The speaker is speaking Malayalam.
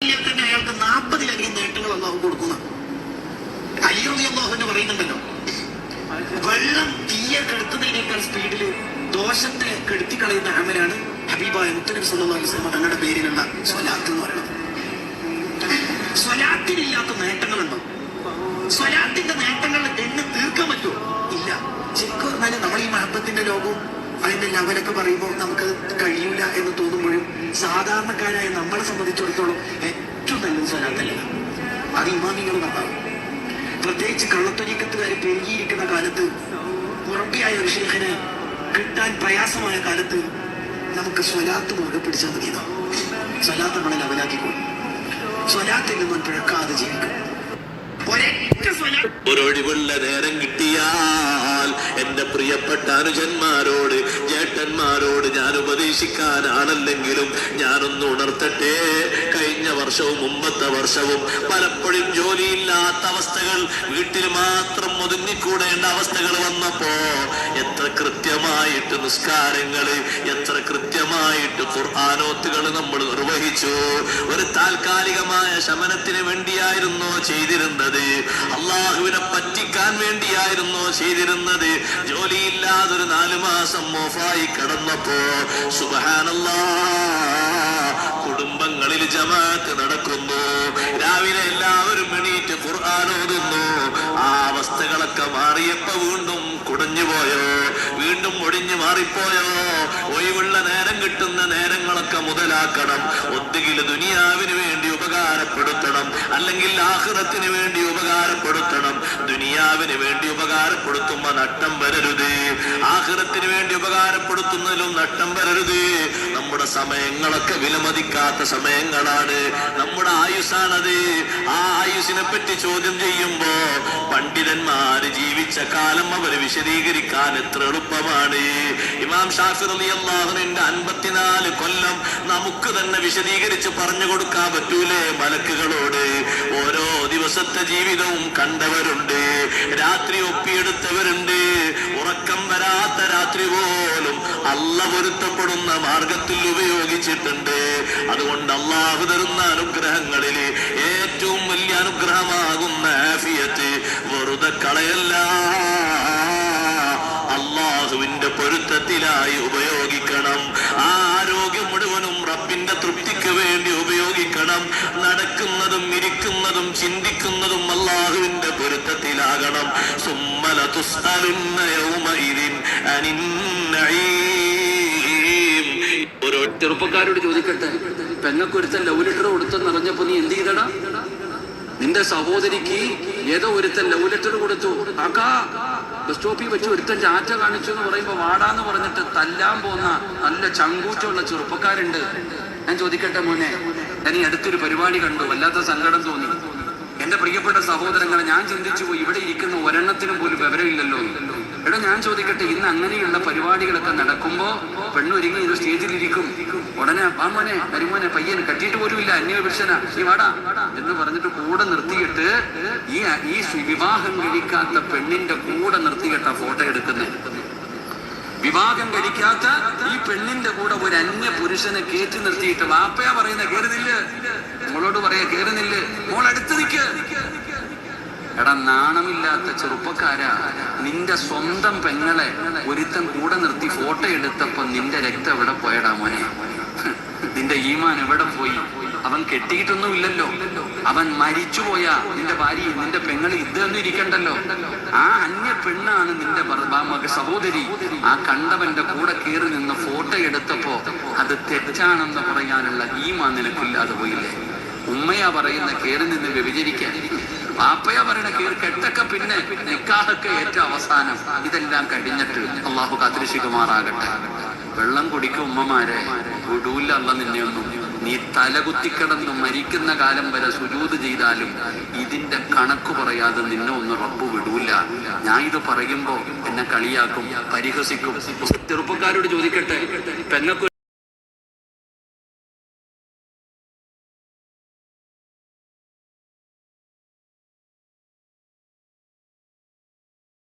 തന്നെ അയാൾക്ക് നാൽപ്പതിലധികം നേട്ടങ്ങൾ അള്ളാഹു കൊടുക്കുന്ന അള്ളാഹു എന്ന് പറയുന്നുണ്ടല്ലോ. വെള്ളം തീയെ കെടുത്തുന്നതിനേക്കാൾ സ്പീഡിൽ ദോഷത്തെ കെടുത്തിക്കളയുന്ന അമലാണ് ഹബീബായ മുത്തനബി സല്ലാ അലൈഹി വസല്ലം തങ്ങളുടെ പേരിലുള്ള സ്വലാത്ത് എന്ന് പറയുന്നത്. സ്വലാത്തിനില്ലാത്ത നേട്ടങ്ങളുണ്ടോ? സ്വലാത്തിന്റെ നേട്ടങ്ങൾ എണ്ണി തീർക്കാൻ പറ്റുമോ? ഇല്ല. ശരിക്കും പറഞ്ഞാൽ നമ്മൾ ഈ മഹത്വത്തിന്റെ ലോകവും അതിന്റെ ലെവലൊക്കെ പറയുമ്പോൾ നമുക്ക് കഴിയൂല എന്ന് തോന്നുമ്പോഴും സാധാരണക്കാരായ നമ്മളെ സംബന്ധിച്ചിടത്തോളം ഏറ്റവും നല്ലത് സ്വലാത്തല്ല അത് ഇമാമിങ്ങൾ പറഞ്ഞാണ്. പ്രത്യേകിച്ച് കള്ളത്തൊരീക്കത്തുകാർ പെരുകിയിരിക്കുന്ന കാലത്ത് ഉറപ്പിയായ ഒരു ഷേഖിനെ കിട്ടാൻ പ്രയാസമായ കാലത്ത് നമുക്ക് സ്വലാത്ത് മുറുകെ പിടിച്ചാൽ മതി സ്വലാത്ത് നമ്മളെ ലെവലാക്കിക്കോളും. സ്വലാത്തിൽ നിന്നും പിഴക്കാതെ ജീവിക്കും. ഒരൊഴിവുള്ള നേരം കിട്ടിയാൽ എന്റെ പ്രിയപ്പെട്ട അനുജന്മാരോട് ചേട്ടന്മാരോട് ഞാൻ ഉപദേശിക്കാനാണല്ലെങ്കിലും ഞാനൊന്ന് ഉണർത്തട്ടെ. കഴിഞ്ഞ വർഷവും മുമ്പത്തെ വർഷവും പലപ്പോഴും ജോലിയില്ലാത്ത അവസ്ഥകൾ വീട്ടിൽ മാത്രം ഒതുങ്ങിക്കൂടേണ്ട അവസ്ഥകൾ വന്നപ്പോ എത്ര കൃത്യമായിട്ട് നിസ്കാരങ്ങൾ എത്ര കൃത്യമായിട്ട് ഖുർആാനോത്തുകൾ നമ്മൾ നിർവഹിച്ചു. ഒരു താൽക്കാലികമായ ശമനത്തിന് വേണ്ടിയായിരുന്നോ ചെയ്തിരുന്നത്? അള്ളാഹുവിനെ പറ്റിക്കാൻ വേണ്ടിയായിരുന്നോ ചെയ്തിരുന്നത്? ജോലിയില്ലാതൊരു നാലു മാസം മോഫായി കടന്നപ്പോ സുബഹാനല്ലാ കുടുംബങ്ങളിൽ ജമാഅത്ത് നടക്കുന്നു. രാവിലെ എല്ലാവരും എണീറ്റ് ഖുർആൻ ഓതുന്നു. ആ അവസ്ഥകളൊക്കെ മാറിയപ്പോ വീണ്ടും കുടഞ്ഞുപോയോ വീണ്ടും ഒടിഞ്ഞു മാറിപ്പോയോ? ഒഴിവുള്ള നേരം കിട്ടുന്ന നേരങ്ങളൊക്കെ മുതലാക്കണം. ഒന്നുകിൽ ദുനിയാവിന് വേണ്ടി ഉപകാരപ്പെടുത്തണം. അല്ലെങ്കിൽ ആഹ്ലത്തിന് വേണ്ടി ഉപകാരപ്പെടുത്തണം. ദുനിയാവിന് വേണ്ടി ഉപകാരപ്പെടുത്തുമ്പോ നട്ടം വരരുത്. ആഹ്റത്തിന് വേണ്ടി ഉപകാരപ്പെടുത്തുന്നതിലും നട്ടം വരരുത്. നമ്മുടെ സമയങ്ങളൊക്കെ വിലമതിക്കാത്ത സമയങ്ങളാണ്. നമ്മുടെ ആയുസാണത് ആ ആയുസിനെ പറ്റി ചോദ്യം ചെയ്യുമ്പോ പണ്ഡിതന്മാര് ജീവിച്ച കാലം അവർ വിശദീകരിക്കാൻ എത്ര എളുപ്പമാണ്. ഇമാം ഷാഫിർ അലി അൻപത്തിനാല് കൊല്ലം നമുക്ക് തന്നെ വിശദീകരിച്ച് പറഞ്ഞു കൊടുക്കാൻ പറ്റൂലേ മലക്കുകളോട്. ദിവസത്തെ ജീവിതവും കണ്ടവരുണ്ട്. രാത്രി ഒപ്പിയെടുത്തവരുണ്ട്. ഉറക്കം വരാത്ത രാത്രി പോലും അല്ല പൊരുത്തപ്പെടുന്ന മാർഗത്തിൽ ഉപയോഗിച്ചിട്ടുണ്ട്. അതുകൊണ്ട് അള്ളാഹു തരുന്ന അനുഗ്രഹങ്ങളിൽ ഏറ്റവും വലിയ അനുഗ്രഹമാകുന്ന ആഫിയത്ത് വെറുതെ കളയല്ല. അള്ളാഹുവിന്റെ പൊരുത്തത്തിലായി ഉപയോഗിക്കണം ഉപയോഗിക്കണം നടക്കുന്നതും ഇരിക്കുന്നതും ചിന്തിക്കുന്നതും അള്ളാഹുവിന്റെ പൊരുത്തത്തിലാകണം. സുമ്മല. ഓരോ ചെറുപ്പക്കാരോട് ചോദിക്കട്ടെ പെങ്ങക്കൊരുത്തൻ ലവ് ലെറ്റർ കൊടുത്തെന്നറിഞ്ഞപ്പോ നീ എന്ത് ചെയ്തടാ? നിന്റെ സഹോദരിക്ക് ഏതോ ഒരുത്തൻ ലവ് ലെറ്റർ കൊടുത്തു. ആക്കാ ബസ് സ്റ്റോപ്പിൽ വെച്ച് ഒരുത്തൻ ചാറ്റ കാണിച്ചു എന്ന് പറയുമ്പോ വാടാന്ന് പറഞ്ഞിട്ട് തല്ലാൻ പോന്ന നല്ല ചങ്കൂറ്റമുള്ള ചെറുപ്പക്കാരുണ്ട്. ഞാൻ ചോദിക്കട്ടെ മോനെ ഞാൻ ഈ അടുത്തൊരു പരിപാടി കണ്ടു. വല്ലാത്ത സങ്കടം തോന്നി. എന്റെ പ്രിയപ്പെട്ട സഹോദരങ്ങളെ ഞാൻ ചിന്തിച്ചു പോയി ഇവിടെ ഇരിക്കുന്ന ഒരെണ്ണത്തിനും പോലും വിവരമില്ലല്ലോ. എടാ ഞാൻ ചോദിക്കട്ടെ ഇന്ന് അങ്ങനെയുള്ള പരിപാടികളൊക്കെ നടക്കുമ്പോ പെണ്ണൊരുങ്ങി ഇത് സ്റ്റേജിലിരിക്കും. ഉടനെ ആ മോനെ വരുമോനെ പയ്യൻ കട്ടിയിട്ട് പോലും ഇല്ല അന്യ വിഭജന ഈ വാടാ എന്ന് പറഞ്ഞിട്ട് കൂടെ നിർത്തിയിട്ട് ഈ ഈ വിവാഹം കഴിക്കാത്ത പെണ്ണിന്റെ കൂടെ നിർത്തിയിട്ട ഫോട്ടോ എടുക്കുന്നത് വിവാഹം കഴിക്കാത്ത ഈ പെണ്ണിന്റെ കൂടെ ഒരു അന്യ പുരുഷനെ കയറ്റി നിർത്തിയിട്ട് വാപ്പയാ പറയുന്ന കേറുന്നില്ല. മോളോട് പറയാ കേറുന്നില്ല. മോൾ അടുത്ത് നിൽക്ക് എടാ നാണമില്ലാത്ത ചെറുപ്പക്കാരാ. നിന്റെ സ്വന്തം പെങ്ങളെ ഒരുത്തൻ കൂടെ നിർത്തി ഫോട്ടോ എടുത്തപ്പോ നിന്റെ രക്തം എവിടെ പോയടാ മോനെ? നിന്റെ ഈമാൻ എവിടെ പോയി? അവൻ കെട്ടിയിട്ടൊന്നും ഇല്ലല്ലോ അവൻ മരിച്ചുപോയ നിന്റെ ഭാര്യ നിന്റെ പെങ്ങൾ ഇതൊന്നും ഇരിക്കണ്ടല്ലോ. ആ അന്യ പെണ്ണാണ് നിന്റെ സഹോദരി. ആ കണ്ടവന്റെ കൂടെ കയറി നിന്ന് ഫോട്ടോ എടുത്തപ്പോ അത് തെറ്റാണെന്ന് പറയാനുള്ള ഈമാൻ നിനക്കില്ലാതെ പോയില്ലേ? ഉമ്മയാ പറയുന്ന കേറി നിന്ന് വ്യഭിചരിക്കാൻ. പാപ്പയാ പറയണ കേറി കെട്ടൊക്കെ പിന്നെ നിക്കാഹൊക്കെ ഏറ്റവും അവസാനം. ഇതെല്ലാം കഴിഞ്ഞിട്ട് അള്ളാഹു കാത്തിരിശികുമാറാകട്ടെ വെള്ളം കുടിക്കും ഉമ്മമാരെ. വിടൂല്ല അല്ല നിന്നെ ഒന്നും നീ തലകുത്തിക്കിടന്ന് മരിക്കുന്ന കാലം വരെ സുജൂത് ചെയ്താലും ഇതിന്റെ കണക്ക് പറയാതെ നിന്നെ ഒന്ന് റബ്ബ് വിടൂല. ഞാൻ ഇത് പറയുമ്പോ എന്നെ കളിയാക്കും പരിഹസിക്കും. ചെറുപ്പക്കാരോട് ചോദിക്കട്ടെ പെങ്ങൾക്ക്